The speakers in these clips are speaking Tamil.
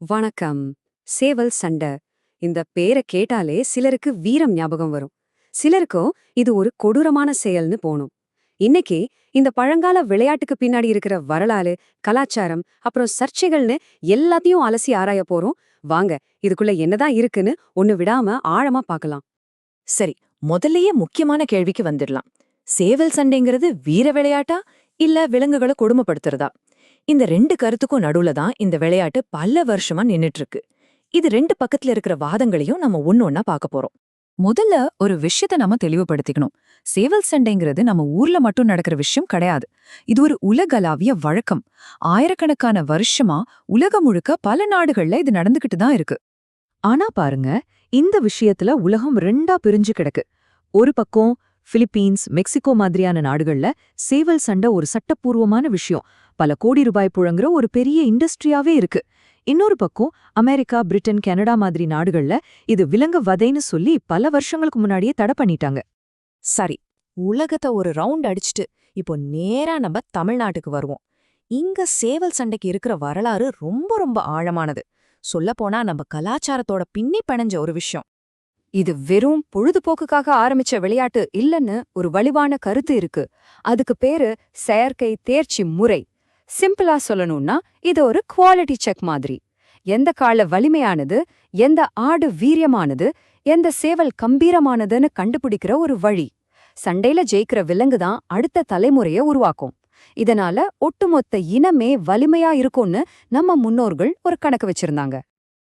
வணக்கம். சேவல் சண்டை. இந்த பேரை கேட்டாலே சிலருக்கு வீரம் ஞாபகம் வரும். சிலருக்கோ இது ஒரு கொடூரமான செயல்னு போணும் இன்னைக்கு இந்த பழங்கால விளையாட்டுக்கு பின்னாடி இருக்கிற வரலாறு கலாச்சாரம் அப்புறம் சர்ச்சைகள்னு எல்லாத்தையும் அலசி ஆராய போறோம். வாங்க இதுக்குள்ள என்னதான் இருக்குன்னு ஒன்னு விடாம ஆழமா பார்க்கலாம். சரி முதல்லயே முக்கியமான கேள்விக்கு வந்துடலாம். சேவல் சண்டைங்கிறது வீர விளையாட்டா இல்ல விலங்குகளை கொடுமைப்படுத்துறதா? இந்த ரெண்டு கருத்துக்கும் நடுவுல தான் இந்த விளையாட்டு பல வருஷமா நின்னுட்டு இருக்கு இது ரெண்டு பக்கத்துல இருக்கிற வாதங்களையும் நம்ம ஒன்னொன்னா பார்க்க போறோம். முதல்ல ஒரு விஷயத்த நாம தெளிவுபடுத்திக்கணும். சேவல் சண்டைங்கிறது நம்ம ஊர்ல மட்டும் நடக்கிற விஷயம் கிடையாது. இது ஒரு உலகளாவிய வழக்கம். ஆயிரக்கணக்கான வருஷமா உலகம் முழுக்க பல நாடுகள்ல இது நடந்துகிட்டு தான் இருக்கு. ஆனா பாருங்க இந்த விஷயத்துல உலகம் ரெண்டா பிரிஞ்சு கிடக்கு. ஒரு பக்கம் பிலிப்பீன்ஸ் மெக்சிகோ மாதிரியான நாடுகள்ல சேவல் சண்டை ஒரு சட்டப்பூர்வமான விஷயம். பல கோடி ரூபாய் புழங்குற ஒரு பெரிய இண்டஸ்ட்ரியாவே இருக்கு. இன்னொரு பக்கம் அமெரிக்கா பிரிட்டன் கனடா மாதிரி நாடுகள்ல இது விலங்கு வதைன்னு சொல்லி பல வருஷங்களுக்கு முன்னாடியே தடை பண்ணிட்டாங்க. சரி உலகத்தை ஒரு ரவுண்ட் அடிச்சுட்டு இப்போ நேரா நம்ம தமிழ்நாட்டுக்கு வருவோம். இங்க சேவல் சண்டைக்கு இருக்கிற வரலாறு ரொம்ப ரொம்ப ஆழமானது. சொல்லப்போனா நம்ம கலாச்சாரத்தோட பின்னி பிணைஞ்ச ஒரு விஷயம். இது வெறும் பொழுதுபோக்குக்காக ஆரம்பிச்ச விளையாட்டு இல்லைன்னு ஒரு வலிவான கருத்து இருக்கு. அதுக்கு பேரு செயற்கை தேர்ச்சி முறை. சிம்பிளா சொல்லணும்னா இது ஒரு குவாலிட்டி செக் மாதிரி. எந்த கால வலிமையானது எந்த ஆடு வீரியமானது எந்த சேவல் கம்பீரமானதுன்னு கண்டுபிடிக்கிற ஒரு வழி. சண்டையில ஜெயிக்கிற விலங்கு தான் அடுத்த தலைமுறைய உருவாக்கும். இதனால ஒட்டுமொத்த இனமே வலிமையா இருக்கும்னு நம்ம முன்னோர்கள் ஒரு கணக்கு வச்சிருந்தாங்க.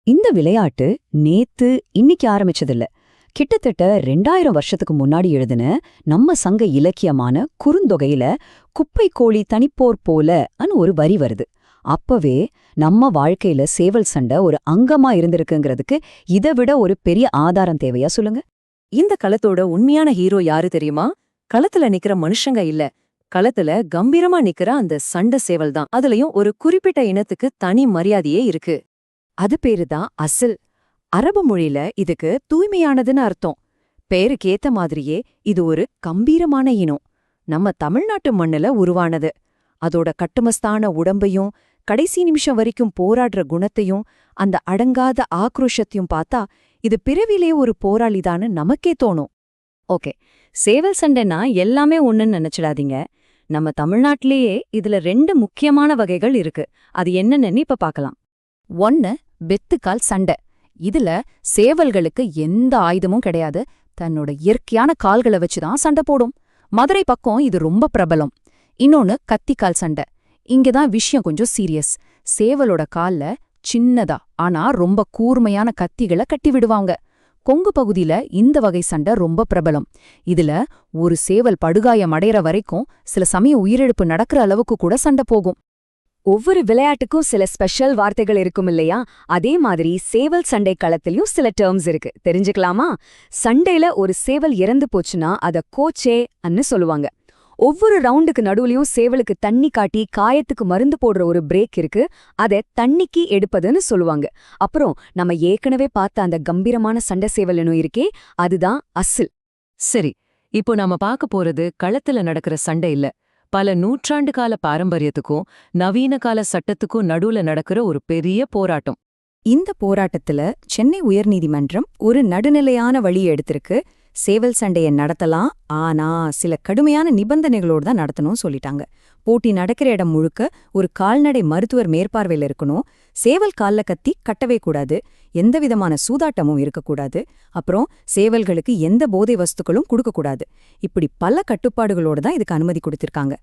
இந்த விளையாட்டு நேத்து இன்னைக்கு ஆரம்பிச்சதில்ல. கிட்டத்தட்ட ரெண்டாயிரம் வருஷத்துக்கு முன்னாடி எழுதின நம்ம சங்க இலக்கியமான குறுந்தொகையில குப்பை கோழி தனிப்போர் போல அனு ஒரு வரி வருது. அப்பவே நம்ம வாழ்க்கையில சேவல் சண்டை ஒரு அங்கமா இருந்திருக்குங்கிறதுக்கு இதை விட ஒரு பெரிய ஆதாரம் தேவையா சொல்லுங்க? இந்த களத்தோட உண்மையான ஹீரோ யாரு தெரியுமா? களத்துல நிக்கிற மனுஷங்க இல்ல. களத்துல கம்பீரமா நிக்கிற அந்த சண்டை சேவல் தான். அதுலயும் ஒரு குறிப்பிட்ட இனத்துக்கு தனி மரியாதையே இருக்கு. அது பேருதான் அசில். அரபு மொழியில இதுக்கு தூய்மையானதுன்னு அர்த்தம். பேருக்கேத்த மாதிரியே இது ஒரு கம்பீரமான இனம். நம்ம தமிழ்நாட்டு மண்ணுல உருவானது. அதோட கட்டுமஸ்தான உடம்பையும் கடைசி நிமிஷம் வரைக்கும் போராடுற குணத்தையும் அந்த அடங்காத ஆக்ரோஷத்தையும் பார்த்தா இது பிறவிலே ஒரு போராளிதான்னு நமக்கே தோணும். ஓகே சேவல் சண்டைனா எல்லாமே ஒண்ணுன்னு நினைச்சிடாதீங்க. நம்ம தமிழ்நாட்டிலேயே இதுல ரெண்டு முக்கியமான வகைகள் இருக்கு. அது என்னன்னு இப்ப பார்க்கலாம். ஒன்னு பெத்துக்கால் சண்டை. இதுல சேவல்களுக்கு எந்த ஆயுதமும் கிடையாது. தன்னோட இயற்கையான கால்களை வச்சுதான் சண்டை போடும். மதுரை பக்கம் இது ரொம்ப பிரபலம். இன்னொன்னு கத்திக்கால் சண்டை. இங்கதான் விஷயம் கொஞ்சம் சீரியஸ். சேவலோட கால்ல சின்னதா ஆனா ரொம்ப கூர்மையான கத்திகளை கட்டி விடுவாங்க. கொங்கு பகுதியில இந்த வகை சண்டை ரொம்ப பிரபலம். இதுல ஒரு சேவல் படுகாயம் அடையற வரைக்கும் சில சமயம் உயிரிழப்பு நடக்கிற அளவுக்கு கூட சண்டை போகும். ஒவ்வொரு விளையாட்டுக்கும் சில ஸ்பெஷல் வார்த்தைகள் இருக்கும் இல்லையா? அதே மாதிரி சேவல் சண்டை களத்திலையும் சில டேர்ம்ஸ் இருக்கு. தெரிஞ்சுக்கலாமா? சண்டையில ஒரு சேவல் இறந்து போச்சுன்னா அத கோச்சே அன்னு சொல்லுவாங்க. ஒவ்வொரு ரவுண்டுக்கு நடுவுலயும் சேவலுக்கு தண்ணி காட்டி காயத்துக்கு மருந்து போடுற ஒரு பிரேக் இருக்கு. அதை தண்ணிக்கு எடுப்பதுன்னு சொல்லுவாங்க. அப்புறம் நம்ம ஏற்கனவே பார்த்த அந்த கம்பீரமான சண்டை சேவலனும் இருக்கே அதுதான் அசில். சரி இப்போ நாம பார்க்க போறது களத்துல நடக்கிற சண்டை இல்ல. பல நூற்றாண்டு கால பாரம்பரியத்துக்கும் நவீன கால சட்டத்துக்கும் நடுவுல நடக்கிற ஒரு பெரிய போராட்டம். இந்த போராட்டத்துல சென்னை உயர்நீதிமன்றம் ஒரு நடுநிலையான வழியை எடுத்திருக்கு. சேவல் சண்டைய நடத்தலாம் ஆனா சில கடுமையான நிபந்தனைகளோடு தான் நடத்தணும்னு சொல்லிட்டாங்க. போட்டி நடக்கிற இடம் முழுக்க ஒரு கால்நடை மருத்துவர் மேற்பார்வையில் இருக்கணும். சேவல் கால்ல கத்தி கட்டவே கூடாது. எந்த விதமான சூதாட்டமும் இருக்கக்கூடாது. அப்புறம் சேவல்களுக்கு எந்த போதை வஸ்துக்களும் கொடுக்கக்கூடாது இப்படி பல கட்டுப்பாடுகளோடு தான் இதுக்கு அனுமதி கொடுத்திருக்காங்க.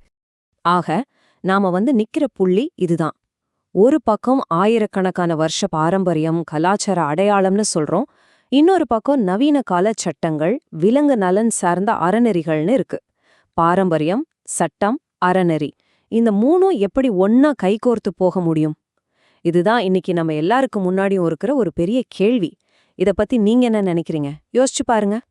ஆக நாம வந்து நிக்கிற புள்ளி இதுதான். ஒரு பக்கம் ஆயிரக்கணக்கான வருஷ பாரம்பரியம் கலாச்சார அடையாளம்னு சொல்றோம். இன்னொரு பக்கம் நவீன கால சட்டங்கள் விலங்கு நலன் சார்ந்த அறநெறிகள்னு இருக்கு. பாரம்பரியம் சட்டம் அறநெறி. இந்த மூணும் எப்படி ஒன்னா கைகோர்த்து போக முடியும்? இதுதான் இன்னைக்கு நம்ம எல்லாருக்கும் முன்னாடியும் இருக்கிற ஒரு பெரிய கேள்வி. இத பத்தி நீங்க என்ன நினைக்கிறீங்க? யோசிச்சு பாருங்க.